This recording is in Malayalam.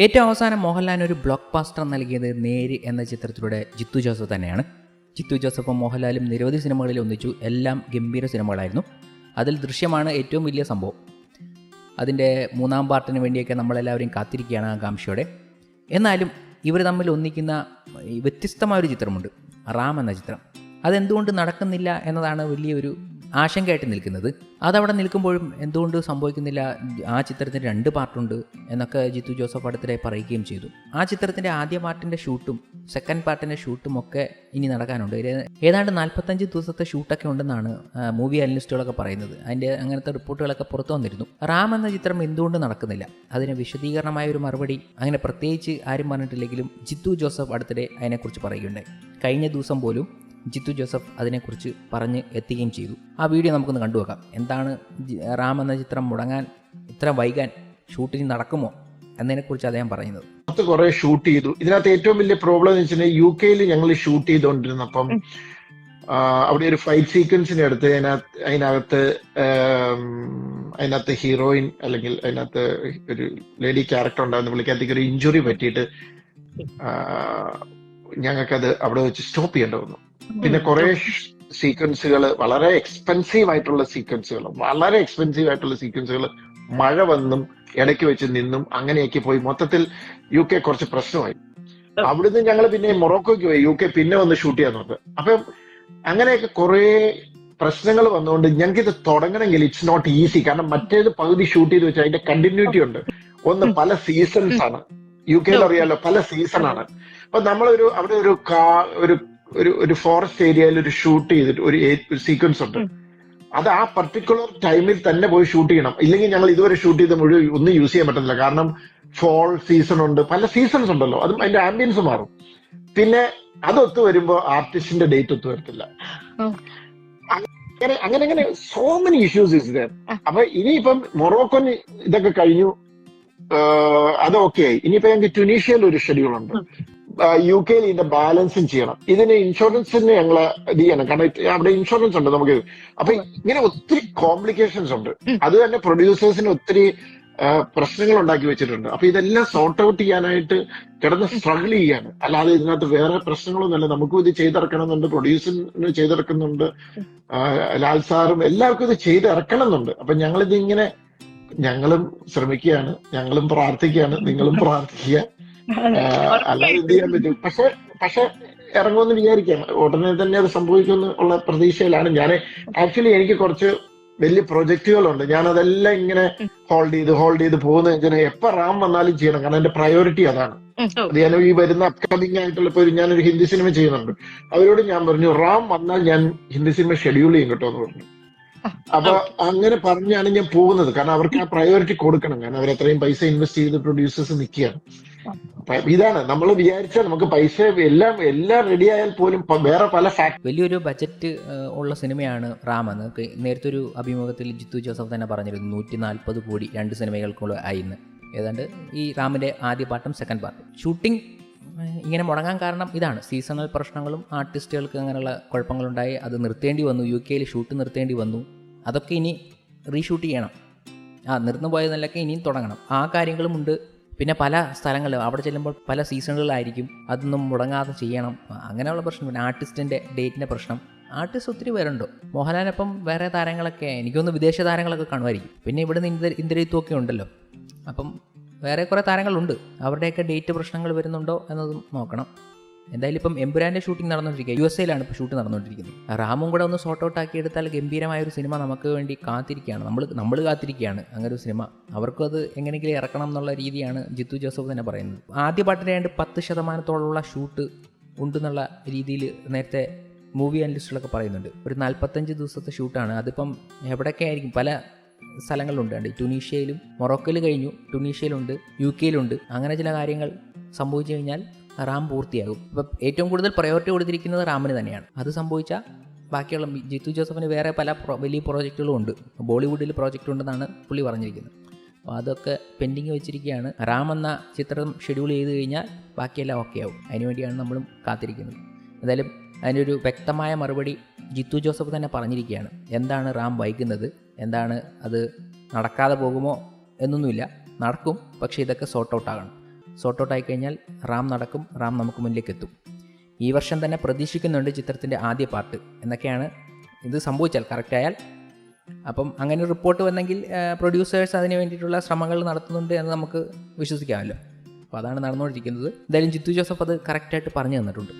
ഏറ്റവും അവസാനം മോഹൻലാലിന് ഒരു ബ്ലോക്ക് ബാസ്റ്റർ നൽകിയത് നേര് എന്ന ചിത്രത്തിലൂടെ ജിത്തു ജോസഫ് തന്നെയാണ്. ജിത്തു ജോസഫും മോഹൻലാലും നിരവധി സിനിമകളിൽ ഒന്നിച്ചു. എല്ലാം ഗംഭീര സിനിമകളായിരുന്നു. അതിൽ ദൃശ്യമാണ് ഏറ്റവും വലിയ സംഭവം. അതിന്റെ മൂന്നാം പാർട്ടിന് വേണ്ടിയൊക്കെ നമ്മളെല്ലാവരും കാത്തിരിക്കുകയാണ് ആകാംക്ഷയോടെ. എന്നാലും ഇവർ തമ്മിൽ ഒന്നിക്കുന്ന വ്യത്യസ്തമായൊരു ചിത്രമുണ്ട്. റാം എന്ന ചിത്രം. അതെന്തുകൊണ്ട് നടക്കുന്നില്ല എന്നതാണ് വലിയൊരു ആശങ്കയായിട്ട് നിൽക്കുന്നത്. അതവിടെ നിൽക്കുമ്പോഴും എന്തുകൊണ്ട് സംഭവിക്കുന്നില്ല? ആ ചിത്രത്തിന് രണ്ട് പാർട്ടുണ്ട് എന്നൊക്കെ ജിത്തു ജോസഫ് അടുത്തിടെ പറയുകയും ചെയ്തു. ആ ചിത്രത്തിന്റെ ആദ്യ പാർട്ടിന്റെ ഷൂട്ടും സെക്കൻഡ് പാർട്ടിന്റെ ഷൂട്ടും ഒക്കെ ഇനി നടക്കാനുണ്ട്. ഏതാണ്ട് നാൽപ്പത്തഞ്ച് ദിവസത്തെ ഷൂട്ടൊക്കെ ഉണ്ടെന്നാണ് മൂവി അനലിസ്റ്റുകളൊക്കെ പറയുന്നത്. അതിന്റെ അങ്ങനത്തെ റിപ്പോർട്ടുകളൊക്കെ പുറത്തു വന്നിരുന്നു. റാം എന്ന ചിത്രം എന്തുകൊണ്ട് നടക്കുന്നില്ല? അതിന് വിശദീകരണമായ ഒരു മറുപടി അങ്ങനെ പ്രത്യേകിച്ച് ആരും പറഞ്ഞിട്ടില്ലെങ്കിലും ജിത്തു ജോസഫ് അടുത്തിടെ അതിനെക്കുറിച്ച് പറയുകയുണ്ടായി. കഴിഞ്ഞ ദിവസം പോലും ജിത്തു ജോസഫ് അതിനെക്കുറിച്ച് പറഞ്ഞ് എത്തുകയും ചെയ്തു. ആ വീഡിയോ നമുക്കൊന്ന് കണ്ടുവെക്കാം എന്താണ് റാം എന്ന ചിത്രം മുടങ്ങാൻ ഇത്ര വൈകാൻ ഷൂട്ടിംഗ് നടക്കുമോ എന്നതിനെക്കുറിച്ച് അദ്ദേഹം പറയുന്നത്. അത് കുറെ ഷൂട്ട് ചെയ്തു. ഇതിനകത്ത് ഏറ്റവും വലിയ പ്രോബ്ലം എന്ന് വെച്ചാൽ യു കെയിൽ ഞങ്ങൾ ഷൂട്ട് ചെയ്തുകൊണ്ടിരുന്നപ്പം അവിടെ ഒരു ഫൈറ്റ് സീക്വൻസിന്റെ അടുത്ത് അതിനകത്ത് അതിനകത്ത് അതിനകത്ത് ഹീറോയിൻ അല്ലെങ്കിൽ അതിനകത്ത് ഒരു ലേഡി ക്യാരക്ടർ ഉണ്ടായിരുന്നു പുള്ളിക്കകത്തേക്ക് ഒരു ഇഞ്ചുറി പറ്റിയിട്ട് ഞങ്ങൾക്കത് അവിടെ വെച്ച് സ്റ്റോപ്പ് ചെയ്യേണ്ടി വന്നു. പിന്നെ കുറെ സീക്വൻസുകൾ വളരെ എക്സ്പെൻസീവ് ആയിട്ടുള്ള സീക്വൻസുകൾ വളരെ എക്സ്പെൻസീവ് ആയിട്ടുള്ള സീക്വൻസുകൾ മഴ വന്നും ഇടയ്ക്ക് വെച്ച് നിന്നും അങ്ങനെയൊക്കെ പോയി. മൊത്തത്തിൽ യു കെ കുറച്ച് പ്രശ്നമായി. അവിടുന്ന് ഞങ്ങൾ പിന്നെ മൊറോക്കോയ്ക്ക് പോയി. യു കെ പിന്നെ വന്ന് ഷൂട്ട് ചെയ്യാൻ നോക്ക് അപ്പം അങ്ങനെയൊക്കെ കുറെ പ്രശ്നങ്ങൾ വന്നുകൊണ്ട് ഞങ്ങൾക്ക് ഇത് തുടങ്ങണമെങ്കിൽ ഇറ്റ്സ് നോട്ട് ഈസി കാരണം മറ്റേത് പകുതി ഷൂട്ട് ചെയ്ത് വെച്ചാൽ അതിന്റെ കണ്ടിന്യൂറ്റി ഉണ്ട്. ഒന്ന് പല സീസൺസ് ആണ്. യു കെയിൽ അറിയാലോ പല സീസൺ ആണ്. അപ്പൊ നമ്മളൊരു അവിടെ ഒരു കാ ഒരു ഒരു ഒരു ഫോറസ്റ്റ് ഏരിയയിൽ ഒരു ഷൂട്ട് ചെയ്തിട്ട് ഒരു സീക്വൻസ് ഉണ്ട്. അത് ആ പർട്ടിക്കുലർ ടൈമിൽ തന്നെ പോയി ഷൂട്ട് ചെയ്യണം. ഇല്ലെങ്കിൽ ഞങ്ങൾ ഇതുവരെ ഷൂട്ട് ചെയ്ത മുഴുവൻ ഒന്നും യൂസ് ചെയ്യാൻ പറ്റത്തില്ല കാരണം ഫോൾ സീസൺ ഉണ്ട്. പല സീസൺസ് ഉണ്ടല്ലോ. അതും അതിന്റെ ആംബിയൻസ് മാറും. പിന്നെ അതൊത്തു വരുമ്പോ ആർട്ടിസ്റ്റിന്റെ ഡേറ്റ് ഒത്തു വരത്തില്ല. അങ്ങനെ അങ്ങനെ അങ്ങനെ so many issues is there അപ്പൊ ഇനിയിപ്പം മൊറോക്കോൻ ഇതൊക്കെ കഴിഞ്ഞു. അത് ഓക്കെ ആയി. ഇനിയിപ്പോ ഞങ്ങൾക്ക് ട്യൂണീഷ്യയിൽ ഒരു ഷെഡ്യൂൾ ഉണ്ട്. യു കെയിൽ ഇതിന്റെ ബാലൻസും ചെയ്യണം. ഇതിന് ഇൻഷുറൻസിന് ഞങ്ങൾ ഇത് ചെയ്യണം. കാരണം അവിടെ ഇൻഷുറൻസ് ഉണ്ട് നമുക്ക്. അപ്പൊ ഇങ്ങനെ ഒത്തിരി കോംപ്ലിക്കേഷൻസ് ഉണ്ട്. അത് തന്നെ പ്രൊഡ്യൂസേഴ്സിന് ഒത്തിരി പ്രശ്നങ്ങൾ ഉണ്ടാക്കി വെച്ചിട്ടുണ്ട്. അപ്പൊ ഇതെല്ലാം സോർട്ട് ഔട്ട് ചെയ്യാനായിട്ട് കിടന്ന് സ്ട്രഗിൾ ചെയ്യാണ്. അല്ലാതെ ഇതിനകത്ത് വേറെ പ്രശ്നങ്ങളൊന്നുമല്ല. നമുക്കും ഇത് ചെയ്തിറക്കണമെന്നുണ്ട്. പ്രൊഡ്യൂസറിന് ചെയ്തിറക്കുന്നുണ്ട്. ലാൽ സാറും എല്ലാവർക്കും ഇത് ചെയ്തിറക്കണമെന്നുണ്ട്. അപ്പൊ ഞങ്ങളിത് ഇങ്ങനെ ഞങ്ങളും ശ്രമിക്കുകയാണ്. ഞങ്ങളും പ്രാർത്ഥിക്കുകയാണ്. നിങ്ങളും പ്രാർത്ഥിക്കുക. അല്ലാതെ എന്ത് ചെയ്യാൻ പറ്റും? പക്ഷെ പക്ഷെ ഇറങ്ങുമെന്ന് വിചാരിക്കാം. ഉടനെ തന്നെ അത് സംഭവിക്കുമെന്ന് ഉള്ള പ്രതീക്ഷയിലാണ്. ഞാൻ ആക്ച്വലി എനിക്ക് കുറച്ച് വലിയ പ്രൊജക്ടുകളുണ്ട് ഞാൻ അതെല്ലാം ഇങ്ങനെ ഹോൾഡ് ചെയ്ത് ഹോൾഡ് ചെയ്ത് പോകുന്ന എപ്പ എപ്പോ റാം വന്നാലും ചെയ്യണം. കാരണം എന്റെ പ്രയോറിറ്റി അതാണ്. അത് ഞാൻ ഈ വരുന്ന അപ്കമിങ് ആയിട്ടുള്ള ഇപ്പൊ ഒരു- ഞാനൊരു ഹിന്ദി സിനിമ ചെയ്യുന്നുണ്ട്. അവരോട് ഞാൻ പറഞ്ഞു റാം വന്നാൽ ഞാൻ ഹിന്ദി സിനിമ ഷെഡ്യൂൾ ചെയ്യും കേട്ടോ എന്ന് പറഞ്ഞു. അപ്പൊ അങ്ങനെ പറഞ്ഞാണ് ഞാൻ പോകുന്നത്. കാരണം അവർക്ക് ആ പ്രയോറിറ്റി കൊടുക്കണം. കാരണം അവർ അത്രയും പൈസ ഇൻവെസ്റ്റ് ചെയ്ത് പ്രൊഡ്യൂസേഴ്സ് നിൽക്കുകയാണ്. ഇതാണ് നമ്മൾ വിചാരിച്ചാൽ നമുക്ക് പൈസ എല്ലാം എല്ലാം റെഡി ആയാൽ പോലും വേറെ പല ഫാക്ടർ വലിയൊരു ബജറ്റ് ഉള്ള സിനിമയാണ് റാം എന്ന്. നേരത്തെ ഒരു അഭിമുഖത്തിൽ ജിത്തു ജോസഫ് തന്നെ പറഞ്ഞിരുന്നു നൂറ്റി നാൽപ്പത് കോടി രണ്ട് സിനിമകൾക്കുള്ള ആയിന്ന് ഏതാണ്ട് ഈ റാമിന്റെ ആദ്യ പാട്ടും സെക്കൻഡ് പാർട്ടും ഷൂട്ടിംഗ് ഇങ്ങനെ മുടങ്ങാൻ കാരണം ഇതാണ്. സീസണൽ പ്രശ്നങ്ങളും ആർട്ടിസ്റ്റുകൾക്ക് അങ്ങനെയുള്ള കുഴപ്പങ്ങളുണ്ടായി അത് നിർത്തേണ്ടി വന്നു. യു കെയിൽ ഷൂട്ട് നിർത്തേണ്ടി വന്നു. അതൊക്കെ ഇനി റീഷൂട്ട് ചെയ്യണം. ആ നിർന്നു പോയതിലൊക്കെ ഇനിയും തുടങ്ങണം. ആ കാര്യങ്ങളും ഉണ്ട്. പിന്നെ പല സ്ഥലങ്ങളിലും അവിടെ ചെല്ലുമ്പോൾ പല സീസണുകളിലായിരിക്കും അതൊന്നും മുടങ്ങാതെ ചെയ്യണം. അങ്ങനെയുള്ള പ്രശ്നം. പിന്നെ ആർട്ടിസ്റ്റിന്റെ ഡേറ്റിന്റെ പ്രശ്നം. ആർട്ടിസ്റ്റ് ഒത്തിരി പേരുണ്ട്. മോഹൻലാലിനൊപ്പം വേറെ താരങ്ങളൊക്കെ എനിക്കൊന്ന് വിദേശ താരങ്ങളൊക്കെ കാണുമായിരിക്കും. പിന്നെ ഇവിടുന്ന് ഇന്ത്യ ഇന്ത്യത്വമൊക്കെ ഉണ്ടല്ലോ. അപ്പം വേറെ കുറേ താരങ്ങളുണ്ട്. അവരുടെയൊക്കെ ഡേറ്റ് പ്രശ്നങ്ങൾ വരുന്നുണ്ടോ എന്നതും നോക്കണം. എന്തായാലും ഇപ്പം എമ്പുരാന്റെ ഷൂട്ടിംഗ് നടന്നുകൊണ്ടിരിക്കുക യു എസ് എയിലാണ് ഇപ്പോൾ ഷൂട്ട് നടന്നുകൊണ്ടിരിക്കുന്നത് റാമും കൂടെ ഒന്ന് സോർട്ട് ഔട്ട് ആക്കി എടുത്താൽ ഗംഭീരമായ ഒരു സിനിമ നമുക്ക് വേണ്ടി കാത്തിരിക്കുകയാണ്. നമ്മൾ നമ്മൾ കാത്തിരിക്കുകയാണ് അങ്ങനെ ഒരു സിനിമ അവർക്കും അത് എങ്ങനെയെങ്കിലും ഇറക്കണം എന്നുള്ള രീതിയാണ് ജിത്തു ജോസഫ് തന്നെ പറയുന്നത്. ആദ്യ പാട്ടിന് ഏതാണ്ട് പത്ത് ശതമാനത്തോളമുള്ള ഷൂട്ട് ഉണ്ടെന്നുള്ള രീതിയിൽ നേരത്തെ മൂവി അനലിസ്റ്റുകളൊക്കെ പറയുന്നുണ്ട്. ഒരു നാൽപ്പത്തഞ്ച് ദിവസത്തെ ഷൂട്ടാണ് അതിപ്പം എവിടെയൊക്കെ ആയിരിക്കും? പല സ്ഥലങ്ങളിലുണ്ട്. ഉണ്ട് ടുണീഷ്യയിലും മൊറോക്കോയിൽ കഴിഞ്ഞു. ടുണീഷ്യയിലുണ്ട് യു കെയിലുണ്ട് അങ്ങനെ ചില കാര്യങ്ങൾ സംഭവിച്ചു കഴിഞ്ഞാൽ റാം പൂർത്തിയാകും. ഇപ്പം ഏറ്റവും കൂടുതൽ പ്രയോറിറ്റി കൊടുത്തിരിക്കുന്നത് റാമിന് തന്നെയാണ്. അത് സംഭവിച്ചാൽ ബാക്കിയുള്ള ജിത്തു ജോസഫിന് വേറെ പല വലിയ പ്രോജക്റ്റുകളും ഉണ്ട്. ബോളിവുഡിൽ പ്രോജക്റ്റ് ഉണ്ടെന്നാണ് പുള്ളി പറഞ്ഞിരിക്കുന്നത്. അപ്പോൾ അതൊക്കെ പെൻഡിങ് വെച്ചിരിക്കുകയാണ്. റാം എന്ന ചിത്രം ഷെഡ്യൂൾ ചെയ്ത് കഴിഞ്ഞാൽ ബാക്കിയെല്ലാം ഓക്കെ ആവും. അതിനുവേണ്ടിയാണ് നമ്മളും കാത്തിരിക്കുന്നത്. എന്തായാലും അതിനൊരു വ്യക്തമായ മറുപടി ജിത്തു ജോസഫ് തന്നെ പറഞ്ഞിരിക്കുകയാണ്. എന്താണ് റാം വൈകുന്നത്? എന്താണ് അത് നടക്കാതെ പോകുമോ എന്നൊന്നുമില്ല. നടക്കും പക്ഷേ ഇതൊക്കെ സോർട്ട് ഔട്ട് ആകണം. ആയി കഴിഞ്ഞാൽ റാം നടക്കും റാം നമുക്ക് മുന്നിലേക്ക് എത്തും ഈ വർഷം തന്നെ പ്രതീക്ഷിക്കുന്നുണ്ട് ചിത്രത്തിന്റെ ആദ്യ പാർട്ട് എന്നൊക്കെയാണ് ഇത് സംഭവിച്ചാൽ കറക്റ്റായാൽ അപ്പം അങ്ങനെ റിപ്പോർട്ട് വന്നെങ്കിൽ പ്രൊഡ്യൂസേഴ്സ് അതിന് വേണ്ടിയിട്ടുള്ള ശ്രമങ്ങൾ നടത്തുന്നുണ്ട് എന്ന് നമുക്ക് വിശ്വസിക്കാമല്ലോ. അപ്പോൾ അതാണ് നടന്നുകൊണ്ടിരിക്കുന്നത്. എന്തായാലും ജിത്തു ജോസഫ് അത് കറക്റ്റായിട്ട് പറഞ്ഞു തന്നിട്ടുണ്ട്.